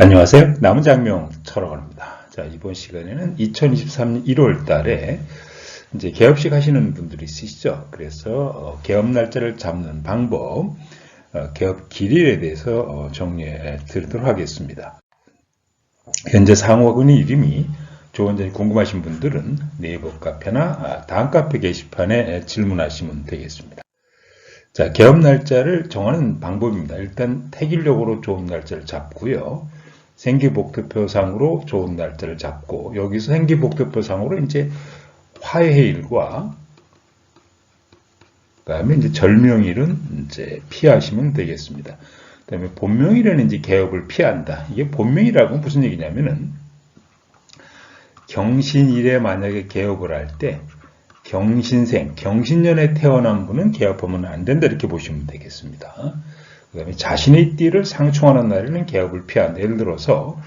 안녕하세요. 남은 장명 철학원입니다. 자, 이번 시간에는 2023년 1월 달에 이제 개업식 하시는 분들이 있으시죠. 그래서 어, 개업 날짜를 잡는 방법, 어, 개업 길이에 대해서 어, 정리해 드리도록 하겠습니다. 현재 상호군의 이름이 좋은지 궁금하신 분들은 네이버 카페나 아, 다음 카페 게시판에 질문하시면 되겠습니다. 자, 개업 날짜를 정하는 방법입니다. 일단 태길력으로 좋은 날짜를 잡고요. 생기복두표상으로 좋은 날짜를 잡고 여기서 생기복두표상으로 이제 화해일과 그다음에 이제 절명일은 이제 피하시면 되겠습니다. 그다음에 본명일에는 이제 개업을 피한다. 이게 본명이라고 무슨 얘기냐면은 경신일에 만약에 개업을 할 때 경신생, 경신년에 태어난 분은 개업하면 안 된다 이렇게 보시면 되겠습니다. 그 다음에 자신의 띠를 상충하는 날에는 개업을 피한다. 예를 들어서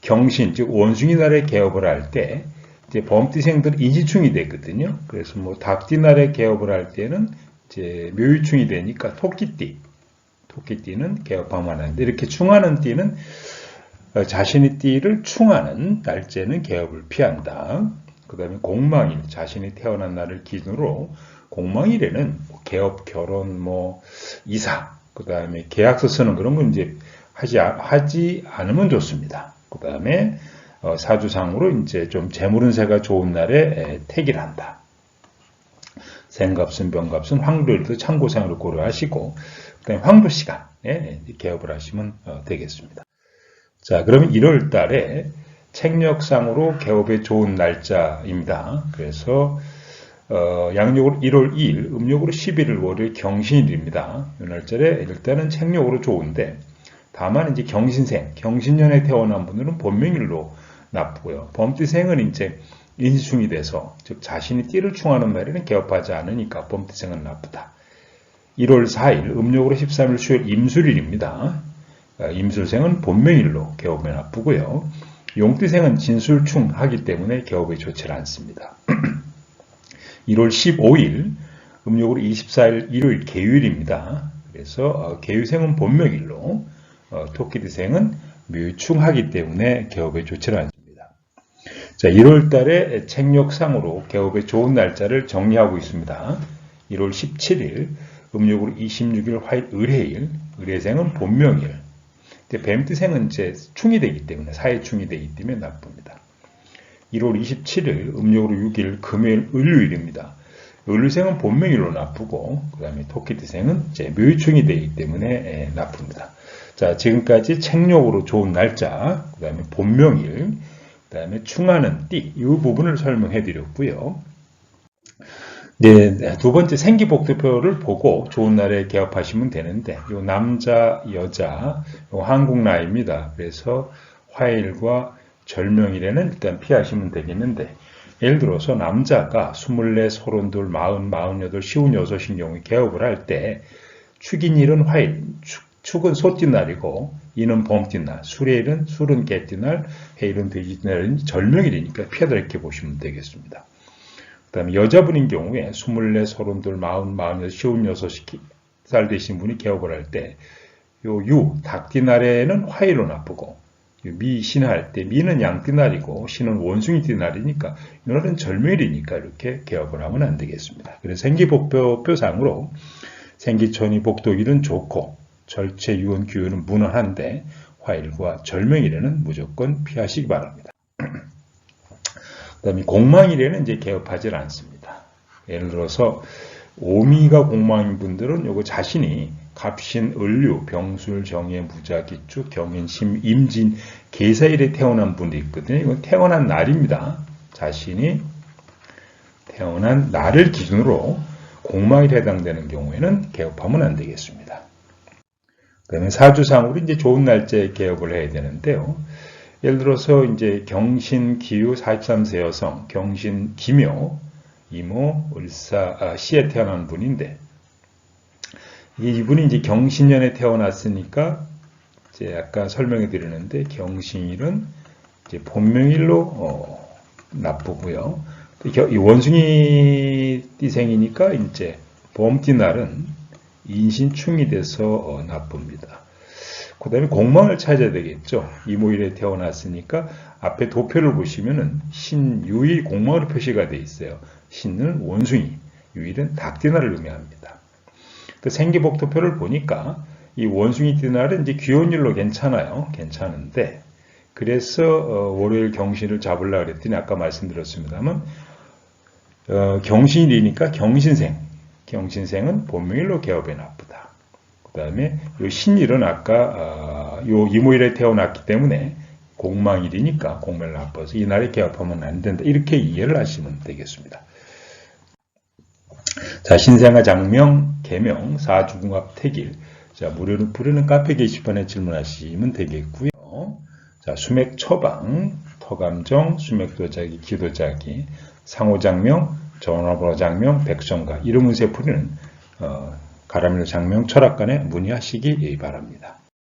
경신, 즉 원숭이 날에 개업을 할 때 이제 범띠생들은 인지충이 되거든요. 그래서 뭐 닭띠 날에 개업을 할 때는 이제 묘유충이 되니까 토끼띠, 토끼띠는 개업하면 안 하는데 이렇게 충하는 띠는 어, 자신의 띠를 충하는 날짜는 개업을 피한다. 그 다음에 공망일, 자신이 태어난 날을 기준으로 공망일에는 뭐 개업, 결혼, 뭐 이사, 그 다음에 계약서 쓰는 그런 건 이제 하지, 하지 않으면 좋습니다. 그 다음에 어, 사주상으로 이제 좀 재물운세가 좋은 날에 택일 한다. 생갑순, 병갑순, 황도일도 참고상으로 고려하시고 그다음에 황도 시간에 개업을 하시면 어, 되겠습니다. 자, 그러면 1월 달에 책력상으로 개업에 좋은 날짜입니다. 그래서 어, 양력으로 1월 2일, 음력으로 11일 월요일 경신일입니다. 이 날짜에 일단은 책력으로 좋은데 다만 이제 경신생, 경신년에 태어난 분들은 본명일로 나쁘고요. 범띠생은 이제 인수충이 돼서 즉 자신이 띠를 충하는 날에는 개업하지 않으니까 범띠생은 나쁘다. 1월 4일, 음력으로 13일 수요일 임술일입니다. 어, 임술생은 본명일로 개업에 나쁘고요. 용띠생은 진술충하기 때문에 개업에 좋지 않습니다. 1월 15일, 음력으로 24일 일요일 개유일입니다. 그래서 어, 개유생은 본명일로, 어, 토끼띠생은 묘충하기 때문에 개업에 좋지 않습니다. 자, 1월 달에 책력상으로 개업에 좋은 날짜를 정리하고 있습니다. 1월 17일, 음력으로 26일 화일 의뢰일, 의뢰생은 본명일. 뱀띠생은 이제 충이 되기 때문에, 사회충이 되기 때문에 나쁩니다. 1월 27일 음력으로 6일 금요일 을류일입니다. 을류생은 본명일로 나쁘고 그 다음에 토끼띠생은 이제 묘유충이 되기 때문에 예, 나쁩니다. 자 지금까지 책력으로 좋은 날짜 그 다음에 본명일 그 다음에 충하는 띠 이 부분을 설명해 드렸고요. 네, 두 번째 생기복두표를 보고 좋은 날에 개업하시면 되는데 이 남자, 여자 요 한국 나이입니다. 그래서 화일과 절명일에는 일단 피하시면 되겠는데 예를 들어서 남자가 24, 32, 40, 48, 56인 경우에 개업을 할 때 축인일은 화일, 축, 축은 소띠날이고 이는 범띠날, 술일은 술은 개띠날, 해일은 돼지날은 절명일이니까 피하다 이렇게 보시면 되겠습니다. 그 다음에 여자분인 경우에 24, 32, 40, 48, 56살 되신 분이 개업을 할 때 요 유, 닭띠날에는 화일로 나쁘고 미 신할 때 미는 양띠날이고 신은 원숭이 띠날이니까 이날은 절묘일이니까 이렇게 개업을 하면 안 되겠습니다. 그래서 생기복표상으로 생기천이 복도일은 좋고 절체 유언 규율은 무난한데 화일과 절명일에는 무조건 피하시기 바랍니다. 그 다음에 공망일에는 이제 개업하지 않습니다. 예를 들어서 오미가 공망인 분들은 요거 자신이 갑신, 을류, 병술, 정예, 무자, 기축, 경인, 심, 임진, 계사일에 태어난 분도 있거든요. 이건 태어난 날입니다. 자신이 태어난 날을 기준으로 공망일에 해당되는 경우에는 개업하면 안 되겠습니다. 그다음에 사주상으로 이제 좋은 날짜에 개업을 해야 되는데요. 예를 들어서 이제 경신, 기유, 43세 여성, 경신, 기묘, 이모, 을사, 아, 시에 태어난 분인데 이분이 이제 경신년에 태어났으니까 이제 아까 설명해 드리는데 경신일은 이제 본명일로 어, 나쁘고요. 이 원숭이 띠생이니까 이제 범띠 날은 인신충이 돼서 어, 나쁩니다. 그 다음에 공망을 찾아야 되겠죠. 이모일에 태어났으니까 앞에 도표를 보시면은 신유일 공망으로 표시가 되어 있어요. 신은 원숭이, 유일은 닭띠나를 의미합니다. 그 생기복 도표를 보니까 이 원숭이 띠날은 이제 귀혼일로 괜찮아요. 괜찮은데 그래서 어, 월요일 경신을 잡으려고 그랬더니 아까 말씀드렸습니다만 어, 경신일이니까 경신생, 경신생은 본명일로 개업에 나쁘다. 그 다음에 요 신일은 아까 어, 요 이모일에 태어났기 때문에 공망일이니까 공멸 나빠서 이 날에 개업하면 안 된다. 이렇게 이해를 하시면 되겠습니다. 자, 신생아 장명, 개명, 사주궁합 택일. 자, 무료로 부르는 카페 게시판에 질문하시면 되겠고요. 자, 수맥 처방, 터감정, 수맥 도자기, 기도자기, 상호장명, 전화번호 장명, 백성가, 이름 운세 풀이는 어, 가라밀 장명 철학관에 문의하시기 바랍니다.